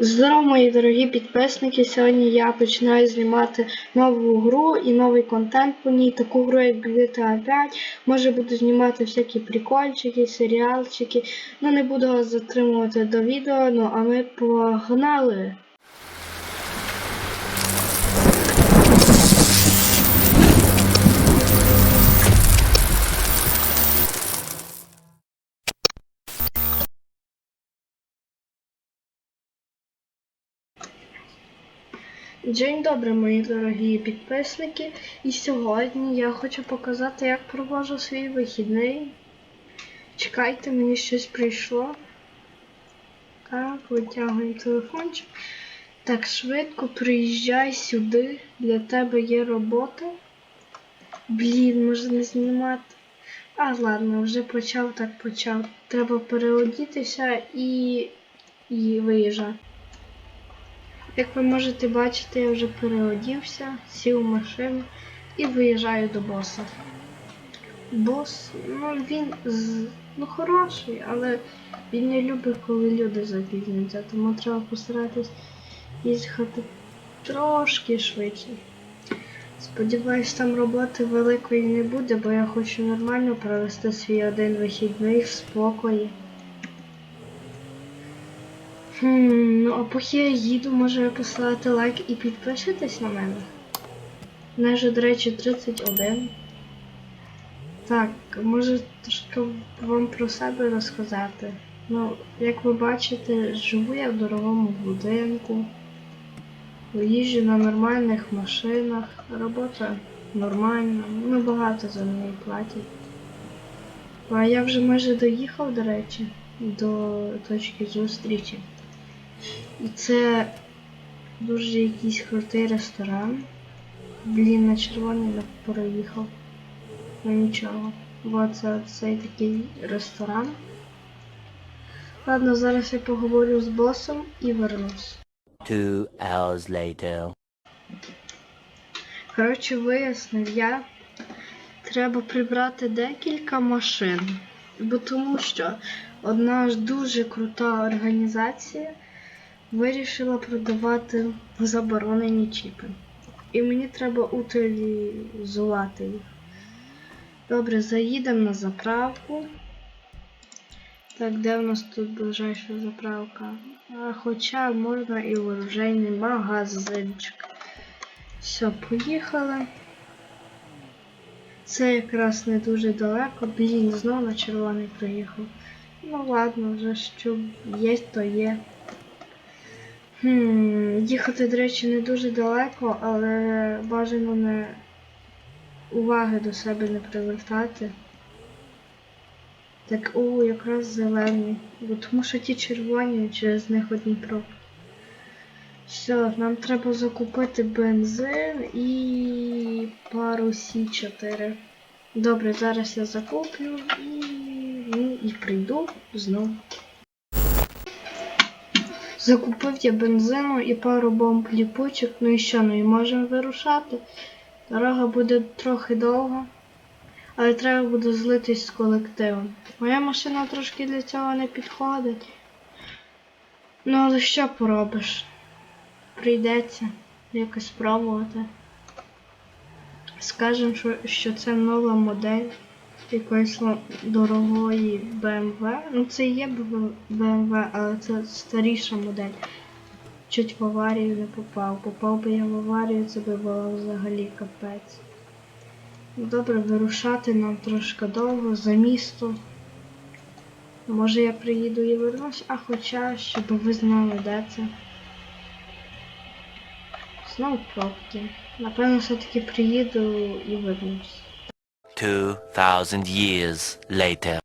Здорово, мої дорогі підписники. Сьогодні я починаю знімати нову гру і новий контент по ній. Таку гру, як GTA 5. Може буду знімати всякі прикольчики, серіалчики. Ну не буду вас затримувати до відео. Ну а ми погнали. День добрий, мої дорогі підписники. І сьогодні я хочу показати, як провожу свій вихідний. Чекайте, мені щось прийшло. Так, витягую телефончик. Так, швидко приїжджай сюди. Для тебе є робота. Блін, може не знімати. А, ладно, вже почав, так почав. Треба переодітися і, і виїжджати. Як ви можете бачити, я вже переодівся, сів в машину і виїжджаю до боса. Бос, ну він ну, хороший, але він не любить, коли люди запізнюються, тому треба постаратись їхати трошки швидше. Сподіваюсь, там роботи великої не буде, бо я хочу нормально провести свій один вихідний в спокої. Хм, ну а поки я їду, може поставити лайк і підпишитесь на мене. Мене вже, до речі, 31. Так, може трошки вам про себе розказати. Ну, як ви бачите, живу я в дорогому будинку. Їжджу на нормальних машинах, робота нормальна, ну багато за неї платять. А я вже майже доїхав, до речі, до точки зустрічі. І це дуже якийсь крутий ресторан. Блін, на червоний не переїхав. Ну нічого. Бо це цей такий ресторан. Ладно, зараз я поговорю з босом і вернусь. Two hours later. Коротше, вияснив я, треба прибрати декілька машин, бо тому що одна ж дуже крута організація вирішила продавати заборонені чіпи. І мені треба утилізувати їх. Добре, заїдемо на заправку. Так, де в нас тут ближайша заправка? А, хоча можна і в оружейний магазинчик. Все, поїхали. Це якраз не дуже далеко. Блін, знову на червоний приїхав. Ну ладно, вже що є, то є. Хм, їхати, до речі, не дуже далеко, але бажано не уваги до себе не привертати. Так, о, якраз зелений. Бо тому що ті червоні через них одні пробки. Все, нам треба закупити бензин і пару сі 4 Добре, зараз я закуплю і, ну, і прийду знову. Закупив я бензину і пару бомб ліпучок, ну і що, ну і можемо вирушати. Дорога буде трохи довга, але треба буде злитись з колективом. Моя машина трошки для цього не підходить. Ну але що поробиш? Прийдеться якось спробувати. Скажемо, що, що це нова модель якоїсь дорогої BMW. Ну це і є BMW, але це старіша модель. Чуть в аварію не попав. Попав би я в аварію, це би було взагалі капець. Добре, вирушати нам трошки довго за місто. Може я приїду і вернусь, а хоча, щоб ви знали, де це. Знову пробки. Напевно, все-таки приїду і вернусь. Two thousand years later.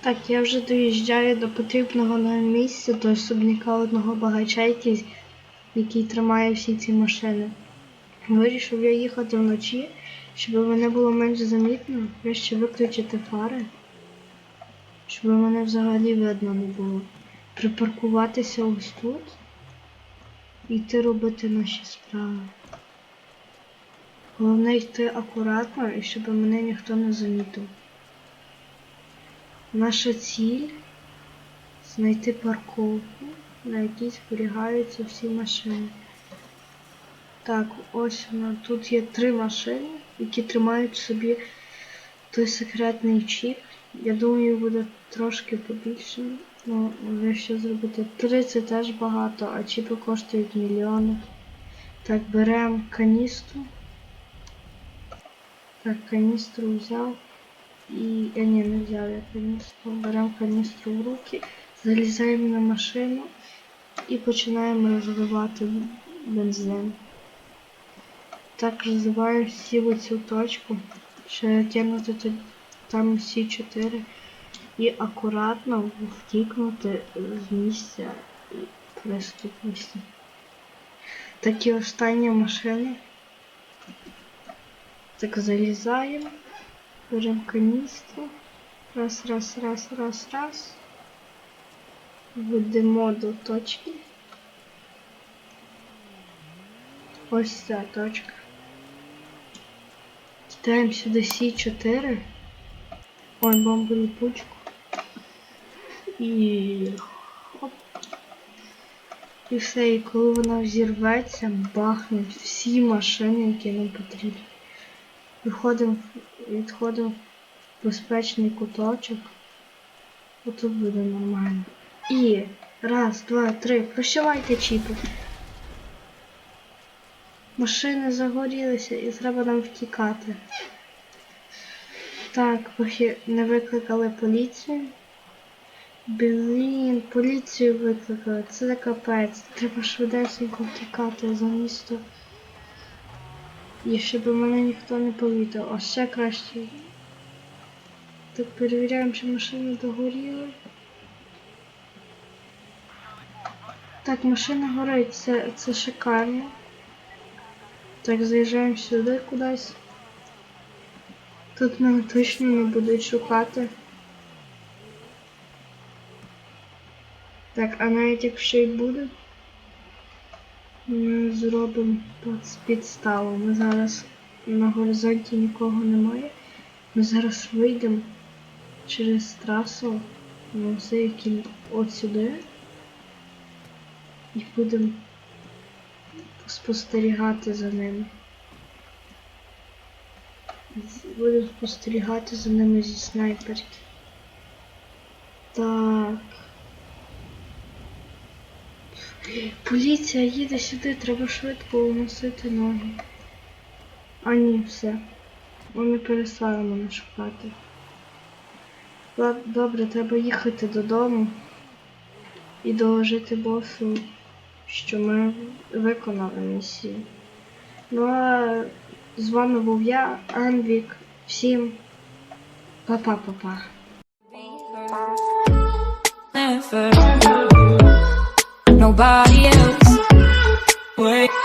Так, я вже доїжджаю до потрібного нам місця, до особняка одного багача, який тримає всі ці машини. Вирішив я їхати вночі, щоб мене було менш замітно, краще виключити фари, щоб мене взагалі видно не було. Припаркуватися ось тут і йти робити наші справи. Головне йти акуратно і щоб мене ніхто не замітив. Наша ціль знайти парковку на якій зберігаються всі машини. Так, ось вона. Тут є три машини, які тримають в собі той секретний чіп. Я думаю, буде трошки побільше. Ну, вже що зробити. Три це теж багато, а чіпи коштують мільйони. Так, беремо каністру. Так, каністру взяв. І я ні, не взяв я каністру. Беремо каністру в руки, залізаємо на машину і починаємо розливати бензин. Так розливаю всі цю точку. Ще тут- там всі чотири. І акуратно втікнути з місця преступності. Такі останні машини. Так залізаємо. Беремо каністру. Раз, раз, раз, раз, раз. Ведемо до точки. Ось ця точка. Кидаємо сюди С4. Ой, бомбу липучку. І хоп. І все, і коли вона взірветься, бахнуть всі машини, які нам потрібні. Виходимо, відходимо в безпечний куточок. Отут буде нормально. І раз, два, три. Прощавайте чіпи. Машини загорілися і треба нам втікати. Так, поки не викликали поліцію. Блін, поліцію викликали. Це капець. Треба швидесенько втікати за місто. І щоб мене ніхто не помітив. А ще краще. Так перевіряємо, чи машини догоріли. Так, машина горить, це, це шикарно. Так, заїжджаємо сюди кудись. Тут мене точно не будуть шукати. Так, а навіть якщо і будуть, ми зробимо під- підставу. Ми зараз на горизонті нікого немає. Ми зараз вийдемо через трасу на все, які от сюди. І будемо спостерігати за ними. Будемо спостерігати за ними зі снайперки. Так. Поліція їде сюди, треба швидко уносити ноги. А ні, все. Вони перестали мене шукати. Добре, треба їхати додому і доложити босу, що ми виконали місію. Ну а з вами був я, Анвік. Всім па-па-па-па. Nobody else. Wait.